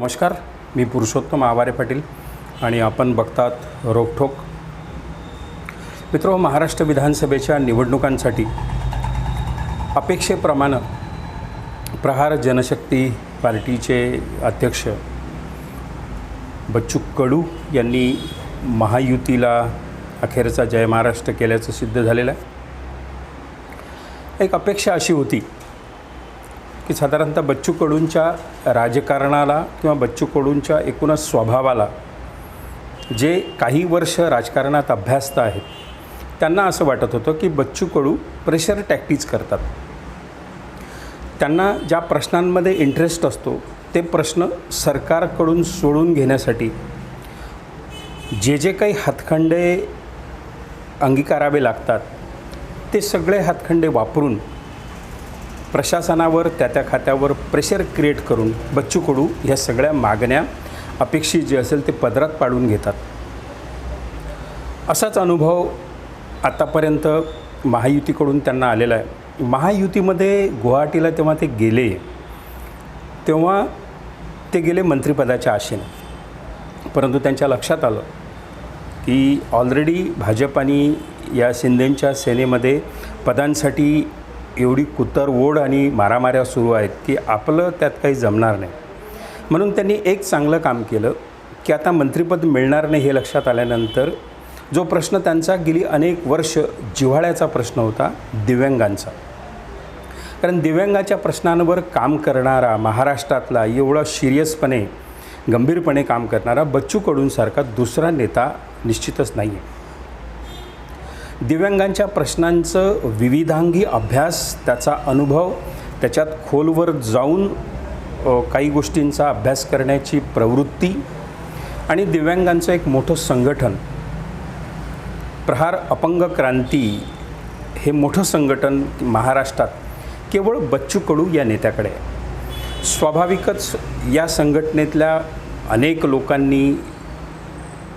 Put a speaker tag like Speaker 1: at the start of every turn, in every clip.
Speaker 1: नमस्कार मी पुरुषोत्तम आवारे पाटील आणि आपण बघतात रोकठोक मित्र महाराष्ट्र विधानसभेच्या निवडणुकांसाठी अपेक्षेप्रमाणे प्रहार जनशक्ती पार्टीचे अध्यक्ष बच्चू कडू यांनी महायुतीला अखेरचा जय महाराष्ट्र केल्याचं सिद्ध झालेलं आहे. एक अपेक्षा अशी होती की साधारणतः बच्चू कडूंच्या राजकारणाला किंवा बच्चू कडूंच्या एकूणच स्वभावाला जे काही वर्ष राजकारणात अभ्यासत आहेत त्यांना असं वाटत होतं की बच्चू कडू प्रेशर टॅक्टिक्स करतात. त्यांना ज्या प्रश्नांमध्ये इंटरेस्ट असतो ते प्रश्न सरकारकडून सोडून घेण्यासाठी जे जे काही हातखंडे अंगीकारावे लागतात ते सगळे हातखंडे वापरून प्रशासनावर त्या त्या खात्यावर प्रेशर क्रिएट करून बच्चू कडू ह्या सगळ्या मागण्या अपेक्षित जे असेल ते पदरात पाडून घेतात. असाच अनुभव आतापर्यंत महायुतीकडून त्यांना आलेला आहे. महायुतीमध्ये गुवाहाटीला तेव्हा ते गेले तेव्हा ते गेले मंत्रिपदाच्या आशेने. परंतु त्यांच्या लक्षात आलं की ऑलरेडी भाजप आणि या शिंदेंच्या सेनेमध्ये पदांसाठी एवढी कुतर ओढ आणि मारामाऱ्या सुरू आहेत की आपलं त्यात काही जमणार नाही. म्हणून त्यांनी एक चांगलं काम केलं की आता मंत्रिपद मिळणार नाही हे लक्षात आल्यानंतर जो प्रश्न त्यांचा गेली अनेक वर्ष जिव्हाळ्याचा प्रश्न होता दिव्यांगांचा. कारण दिव्यांगाच्या प्रश्नांवर काम करणारा महाराष्ट्रातला एवढा सिरियसपणे गंभीरपणे काम करणारा बच्चू कडूंसारखा दुसरा नेता निश्चितच नाही आहे दिव्यांगांच्या प्रश्नांचं विविधांगी अभ्यास त्याचा अनुभव त्याच्यात खोलवर जाऊन काही गोष्टींचा अभ्यास करण्याची प्रवृत्ती आणि दिव्यांगांचं एक मोठं संघटन. प्रहार अपंग क्रांती हे मोठं संघटन महाराष्ट्रात केवळ बच्चू कडू या नेत्याकडे स्वाभाविकच या संघटनेतल्या अनेक लोकांनी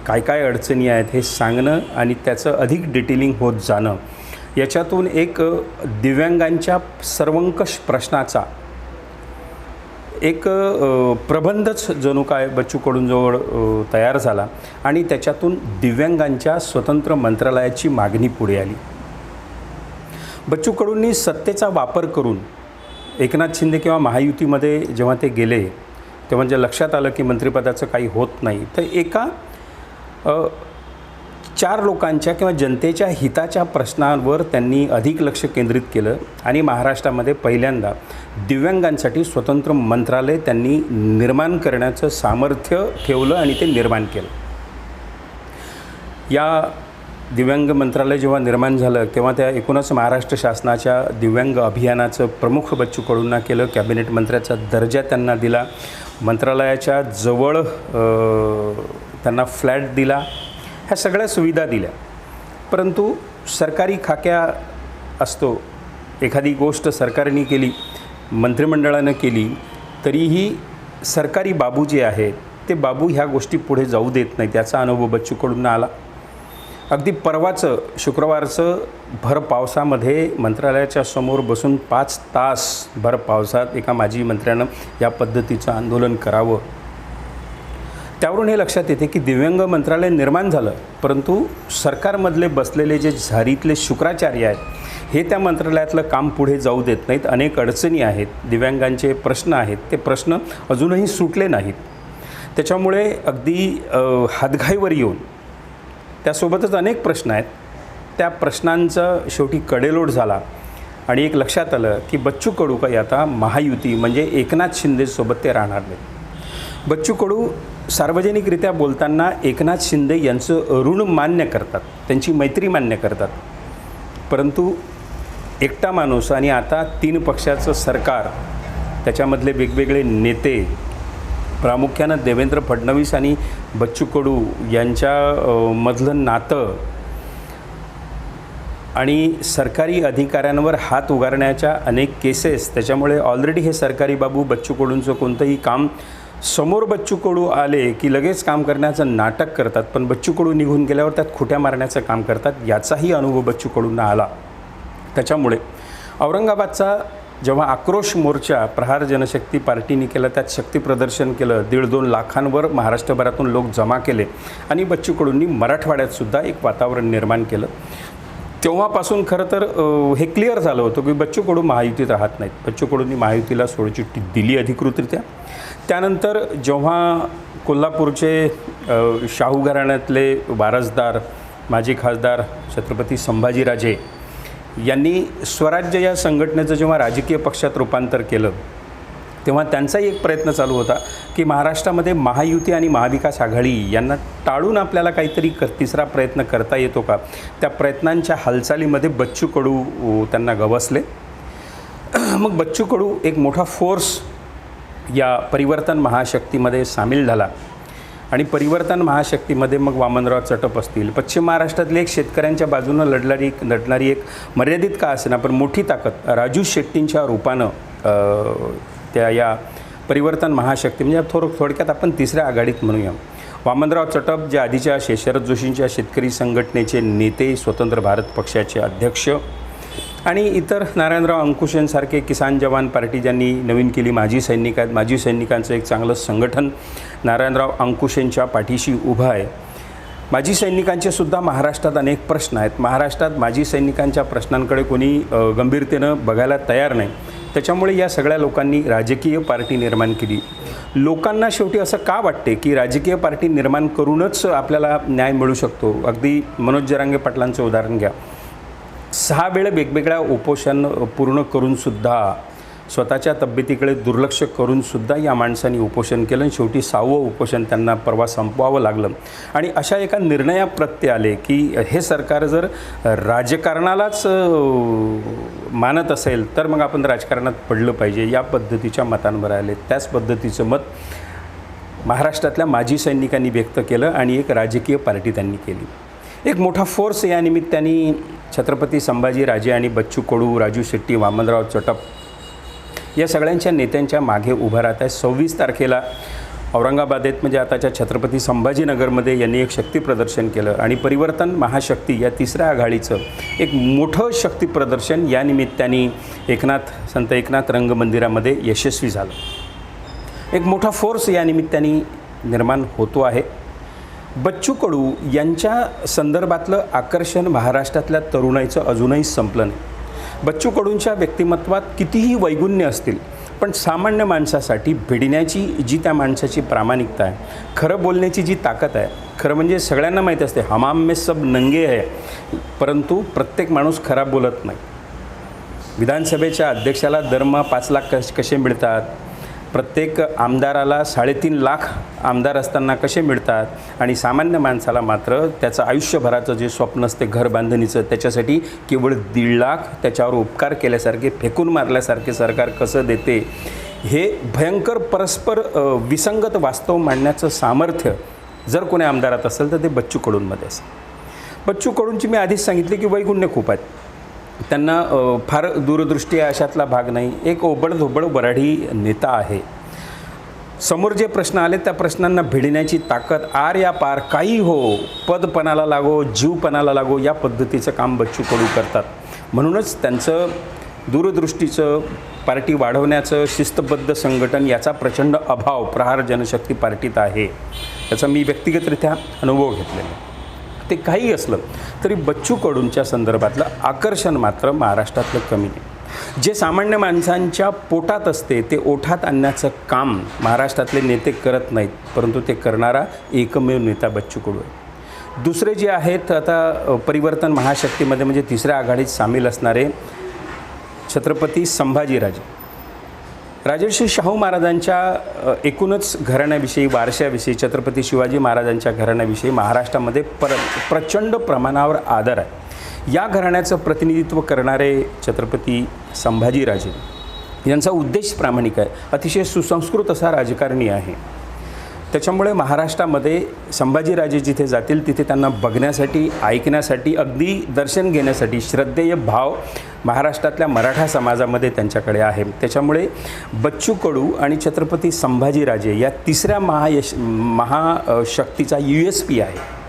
Speaker 1: काय काय अडचणी आहेत हे सांगणं आणि त्याचं अधिक डिटेलिंग होत जाणं. याच्यातून एक दिव्यांगांच्या सर्वंकष प्रश्नाचा एक प्रबंधच जणू काय बच्चू कडूंजवळ तयार झाला आणि त्याच्यातून दिव्यांगांच्या स्वतंत्र मंत्रालयाची मागणी पुढे आली. बच्चू कडूंनी सत्तेचा वापर करून एकनाथ शिंदे किंवा महायुतीमध्ये जेव्हा ते गेले तेव्हा जे लक्षात आलं की मंत्रिपदाचं काही होत नाही. तर एका चार लोकांच्या किंवा जनतेच्या हिताच्या प्रश्नांवर त्यांनी अधिक लक्ष केंद्रित केलं आणि महाराष्ट्रामध्ये पहिल्यांदा दिव्यांगांसाठी स्वतंत्र मंत्रालय त्यांनी निर्माण करण्याचं सामर्थ्य ठेवलं आणि ते निर्माण केलं. या दिव्यांग मंत्रालय जेव्हा निर्माण झालं तेव्हा त्या एकूणच महाराष्ट्र शासनाच्या दिव्यांग अभियानाचं प्रमुख बच्चू कडूंना केलं कॅबिनेट मंत्र्याचा दर्जा त्यांना दिला. मंत्रालयाच्या जवळ त्यांना फ्लॅट दिला ह्या सगळ्या सुविधा दिल्या. परंतु सरकारी खाक्या असतो एखादी गोष्ट सरकारने केली मंत्रिमंडळानं केली तरीही सरकारी बाबू जे आहेत ते बाबू ह्या गोष्टी पुढे जाऊ देत नाही त्याचा अनुभव बच्चूकडून आला. अगदी परवाचं शुक्रवारचं भर पावसामध्ये मंत्रालयाच्या समोर बसून पाच तास भर पावसात एका माजी मंत्र्यानं या पद्धतीचं आंदोलन करावं. त्यावरून हे लक्षात येते की दिव्यांग मंत्रालय निर्माण झालं परंतु सरकारमधले बसलेले जे झारीतले शुक्राचार्य आहेत हे त्या मंत्रालयातलं काम पुढे जाऊ देत नाहीत. अनेक अडचणी आहेत दिव्यांगांचे प्रश्न आहेत. ते प्रश्न अजूनही सुटले नाहीत. त्याच्यामुळे अगदी हातघाईवर येऊन त्यासोबतच अनेक प्रश्न आहेत. त्या प्रश्नांचा शेवटी कडेलोट झाला आणि एक लक्षात आलं की बच्चू कडू काही आता महायुती म्हणजे एकनाथ शिंदेसोबत ते राहणार नाहीत. बच्चू कडू सार्वजनिकरित्या बोलताना एकनाथ शिंदे यांचं ऋण मान्य करतात. त्यांची मैत्री मान्य करतात. परंतु एकटा माणूस आणि आता तीन पक्षाचं सरकार त्याच्यामधले वेगवेगळे नेते प्रामुख्यानं देवेंद्र फडणवीस आणि बच्चू कडू यांच्या मधलं नातं आणि सरकारी अधिकाऱ्यांवर हात उगारण्याच्या अनेक केसेस त्याच्यामुळे ऑलरेडी हे सरकारी बाबू बच्चू कडूंचं कोणतंही काम समोर बच्चू कडू आले की लगेच काम करण्याचं नाटक करतात पण बच्चू कडू निघून गेल्यावर त्यात खोट्या मारण्याचं काम करतात याचाही अनुभव बच्चू कडूंना आला. त्याच्यामुळे औरंगाबादचा जेव्हा आक्रोश मोर्चा प्रहार जनशक्ती पार्टीने केला त्यात शक्तीप्रदर्शन केलं दीड दोन लाखांवर महाराष्ट्रभरातून लोक जमा केले आणि बच्चू कडूंनी मराठवाड्यातसुद्धा एक वातावरण निर्माण केलं. तेव्हापासून खरं तर हे क्लिअर झालं होतं की बच्चू कडू महायुतीत राहत नाहीत. बच्चू कडूंनी महायुतीला सोडचिठ्ठी दिली अधिकृतरित्या. त्यानंतर जेव्हा कोल्हापूरचे शाहू घराण्यातले वारसदार माजी खासदार छत्रपती संभाजीराजे यांनी स्वराज्य या संघटनेचं जेव्हा राजकीय पक्षात रूपांतर केलं तेव्हा त्यांचाही एक प्रयत्न चालू होता की महाराष्ट्रामध्ये महायुती आणि महाविकास आघाडी यांना टाळून आपल्याला काहीतरी क तिसरा प्रयत्न करता येतो का? त्या प्रयत्नांच्या हालचालीमध्ये बच्चू कडू त्यांना गवसले. मग बच्चू कडू एक मोठा फोर्स या परिवर्तन महाशक्तीमध्ये सामील झाला. आणि परिवर्तन महाशक्तीमध्ये मग वामनराव चटप असतील. पश्चिम महाराष्ट्रातली एक शेतकऱ्यांच्या बाजूनं लढणारी लढणारी एक मर्यादित का असेना पण मोठी ताकद राजू शेट्टींच्या रूपानं त्या या परिवर्तन महाशक्ती म्हणजे थोडं थोडक्यात आपण तिसऱ्या आघाडीत म्हणूया. वामनराव चटप जे आधीच्या शे शरद जोशींच्या शेतकरी संघटनेचे नेते स्वतंत्र भारत पक्षाचे अध्यक्ष आणि इतर नारायणराव अंकुशेंसारखे किसान जवान पार्टी ज्यांनी नवीन केली माजी सैनिक आहेत माजी सैनिकांचं एक चांगलं संघटन नारायणराव अंकुशेंच्या पाठीशी उभं आहे. माजी सैनिकांचे सुद्धा महाराष्ट्रात अनेक प्रश्न आहेत. महाराष्ट्रात माजी सैनिकांच्या प्रश्नांकडे कोणी गंभीरतेनं बघायला तयार नाही. त्याच्यामुळे या सगळ्या लोकांनी राजकीय पार्टी निर्माण केली. लोकांना शेवटी असं का वाटते की राजकीय पार्टी निर्माण करूनच आपल्याला न्याय मिळू शकतो? अगदी मनोज जरांगे पाटलांचं उदाहरण घ्या. सहा वेळ वेगवेगळ्या उपोषण पूर्ण करूनसुद्धा स्वतःच्या तब्येतीकडे दुर्लक्ष करूनसुद्धा या माणसांनी उपोषण केलं. आणि शेवटी सहावं उपोषण त्यांना परवा संपवावं लागलं. आणि अशा एका निर्णयाप्रत्ये आले की हे सरकार जर राजकारणालाच मानत असेल तर मग आपण राजकारणात पडलं पाहिजे या पद्धतीच्या मतांवर आले. त्याच पद्धतीचं मत महाराष्ट्रातल्या माजी सैनिकांनी व्यक्त केलं आणि एक राजकीय पार्टी त्यांनी केली. एक मोठा फोर्स या निमित्ताने छत्रपती संभाजी राजे आणि बच्चू कडू राजू शेट्टी वामनराव चटप या सगळ्यांच्या नेत्यांच्या मागे उभं राहत आहे. सव्वीस तारखेला औरंगाबादेत म्हणजे आताच्या छत्रपती संभाजीनगरमध्ये यांनी एक शक्ती प्रदर्शन केलं. आणि परिवर्तन महाशक्ती या तिसऱ्या आघाडीचं एक मोठं शक्ती प्रदर्शन या निमित्ताने एकनाथ संत एकनाथ रंगमंदिरामध्ये यशस्वी झालं. एक मोठा फोर्स या निमित्ताने निर्माण होतो आहे. बच्चू कडू यांच्या संदर्भातलं आकर्षण महाराष्ट्रातल्या तरुणाईचं अजूनही संपलं नाही. बच्चू कडूंच्या व्यक्तिमत्वात कितीही वैगुण्य असतील पण सामान्य माणसासाठी भिडण्याची जी त्या माणसाची प्रामाणिकता आहे खरं बोलण्याची जी ताकद आहे खरं म्हणजे सगळ्यांना माहीत असते हमाम में सब नंगे आहे परंतु प्रत्येक माणूस खरा बोलत नाही. विधानसभेच्या अध्यक्षाला दरमहा पाच लाख कश कसे मिळतात? प्रत्येक आमदाराला साडेतीन लाख आमदार असताना कसे मिळतात? आणि सामान्य माणसाला मात्र त्याचं आयुष्यभराचं जे स्वप्न असते घर बांधणीचं त्याच्यासाठी केवळ दीड लाख त्याच्यावर उपकार केल्यासारखे फेकून मारल्यासारखे सरकार कसं देते? हे भयंकर परस्पर विसंगत वास्तव मांडण्याचं सामर्थ्य जर कोणी आमदारात असेल तर ते बच्चू कडूंमध्ये असेल. बच्चू कडूंची मी आधीच सांगितले की वैगुण्य खूप आहेत. त्यांना फार दूरदृष्टी अशातला भाग नाही. एक ओबडधोबड वराडी नेता आहे. समोर जे प्रश्न आले त्या प्रश्नांना भिडण्याची ताकद आर या पार काही हो पदपणाला लागो जीवपणाला लागो या पद्धतीचं काम बच्चू कडू करतात. म्हणूनच त्यांचं दूरदृष्टीचं पार्टी वाढवण्याचं शिस्तबद्ध संघटन याचा प्रचंड अभाव प्रहार जनशक्ती पार्टीत आहे. त्याचा मी व्यक्तिगतरित्या अनुभव घेतलेला आहे. ते काही असलं तरी बच्चू कडूंच्या संदर्भातलं आकर्षण मात्र महाराष्ट्रातलं कमी नाही जे सामान्य माणसांच्या पोटात असते ते ओठात आणण्याचं काम महाराष्ट्रातले नेते करत नाहीत परंतु ते करणारा एकमेव नेता बच्चू कडू आहे. दुसरे जे आहेत आता परिवर्तन महाशक्तीमध्ये म्हणजे तिसऱ्या आघाडीत सामील असणारे छत्रपती संभाजीराजे. राजर्षी शाहू महाराजांच्या एकूणच घराण्याविषयी वारशाविषयी छत्रपती शिवाजी महाराजांच्या घराण्याविषयी महाराष्ट्रामध्ये पर प्रचंड प्रमाणावर आदर आहे. या घराण्याचं प्रतिनिधित्व करणारे छत्रपती संभाजीराजे यांचा उद्देश प्रामाणिक आहे. अतिशय सुसंस्कृत असा राजकारणी आहे. त्याच्यामुळे महाराष्ट्रामध्ये संभाजीराजे जिथे जातील तिथे त्यांना बघण्यासाठी ऐकण्यासाठी अगदी दर्शन घेण्यासाठी श्रद्धेय भाव महाराष्ट्रातल्या मराठा समाजामध्ये त्यांच्याकडे आहे. त्याच्यामुळे बच्चू कडू आणि छत्रपती संभाजीराजे या तिसऱ्या महायश महाशक्तीचा यू एस पी आहे.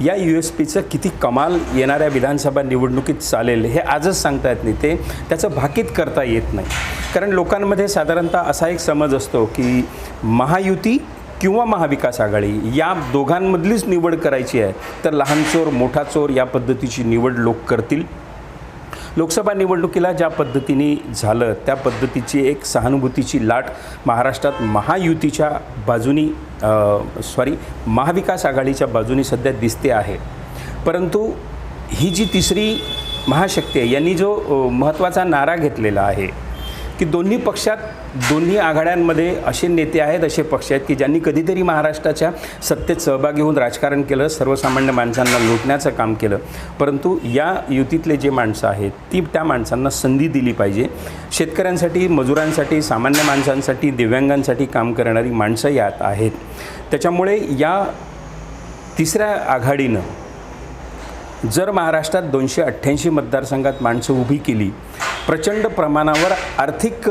Speaker 1: या यू एस पीचं किती कमाल येणाऱ्या विधानसभा निवडणुकीत चालेल हे आजच सांगता येत नाही. ते त्याचं भाकीत करता येत नाही. कारण लोकांमध्ये साधारणतः असा एक समज असतो की महायुती किंवा महाविकास आघाडी या दोघांमधलीच निवड करायची आहे तर लहान चोर मोठा चोर या पद्धतीची निवड लोक करतील. लोकसभा निवडणुकीला ज्या पद्धतीने झालं त्या पद्धतीची एक सहानुभूतीची लाट महाराष्ट्रात महायुतीच्या बाजूनी सॉरी महाविकास आघाडीच्या बाजूनी सध्या दिसते आहे. परंतु ही जी तिसरी महाशक्ती आहे यांनी जो महत्त्वाचा नारा घेतलेला आहे की दोन्ही पक्षात दोन्ही आघाड्यांमध्ये असे नेते आहेत असे पक्ष आहेत की ज्यांनी कधीतरी महाराष्ट्राच्या सत्तेत सहभागी होऊन राजकारण केलं सर्वसामान्य माणसांना लुटण्याचं काम केलं. परंतु या युतीतले जे माणसं आहेत ती त्या माणसांना संधी दिली पाहिजे. शेतकऱ्यांसाठी मजुरांसाठी सामान्य माणसांसाठी दिव्यांगांसाठी काम करणारी माणसं यात आहेत. त्याच्यामुळे या तिसऱ्या आघाडीनं जर महाराष्ट्रात दोनशे अठ्ठ्याऐंशी मतदारसंघात माणसं उभी केली प्रचंड प्रमाणावर आर्थिक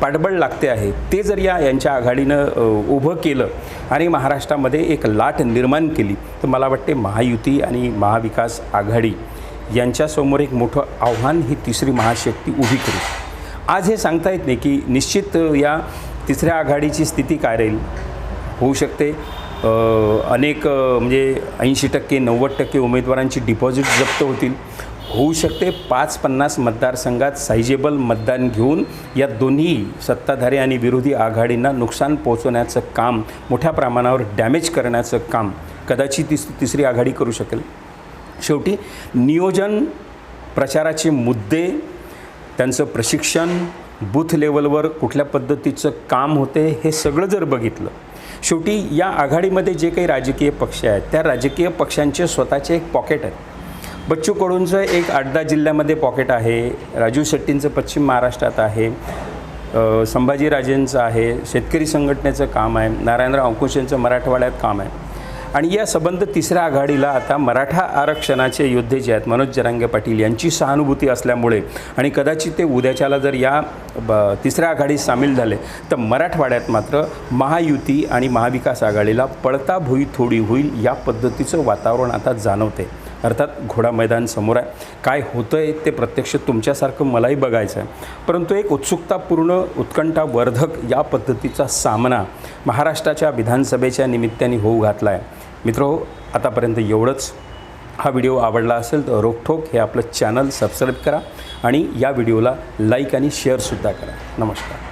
Speaker 1: पाठबळ लागते आहे. ते जर या यांच्या आघाडीनं उभं केलं आणि महाराष्ट्रामध्ये एक लाट निर्माण केली तर मला वाटते महायुती आणि महाविकास आघाडी यांच्यासमोर एक मोठं आव्हान ही तिसरी महाशक्ती उभी करू. आज हे सांगता येत नाही की निश्चित या तिसऱ्या आघाडीची स्थिती काय राहील? होऊ शकते. अनेक म्हणजे ऐंशी टक्के नव्वद टक्के उमेदवारांची डिपॉझिट जप्त होतील. होऊ शकते. पाच पन्नास मतदारसंघात सायजेबल मतदान घेऊन या दोन्ही सत्ताधारी आणि विरोधी आघाडींना नुकसान पोहोचवण्याचं काम मोठ्या प्रमाणावर डॅमेज करण्याचं काम कदाचित तिस तिसरी आघाडी करू शकेल. शेवटी नियोजन प्रचाराचे मुद्दे त्यांचं प्रशिक्षण बूथ लेवलवर कुठल्या पद्धतीचं काम होते हे सगळं जर बघितलं शेवटी या आघाडीमध्ये जे काही राजकीय पक्ष आहेत त्या राजकीय पक्षांचे स्वतःचे एक पॉकेट आहे बच्चू कडूंचं एक आठ दहा जिल्ह्यामध्ये पॉकेट आहे. राजू शेट्टींचं पश्चिम महाराष्ट्रात आहे. संभाजीराजेंचं आहे. शेतकरी संघटनेचं काम आहे. नारायणराव अंकुश यांचं मराठवाड्यात काम आहे. आणि या संबंध तिसऱ्या आघाडीला आता मराठा आरक्षणाचे योद्धे जे आहेत मनोज जरांगे पाटील यांची सहानुभूती असल्यामुळे आणि कदाचित ते उद्याच्याला जर या ब तिसऱ्या आघाडीत सामील झाले तर मराठवाड्यात मात्र महायुती आणि महाविकास आघाडीला पळता भुई थोडी होईल या पद्धतीचं वातावरण आता जाणवते अर्थात घोडा मैदान समोर आहे. काय होतं आहे ते प्रत्यक्ष तुमच्यासारखं मलाही बघायचं आहे. परंतु एक उत्सुकतापूर्ण उत्कंठावर्धक या पद्धतीचा सामना महाराष्ट्राच्या विधानसभेच्या निमित्ताने होऊ घातला आहे मित्रो आतापर्यंत एवढंच. हा व्हिडिओ आवडला असेल तर रोकठोक हे आपलं चॅनल सबस्क्राईब करा आणि या व्हिडिओला लाईक आणि शेअरसुद्धा करा. नमस्कार.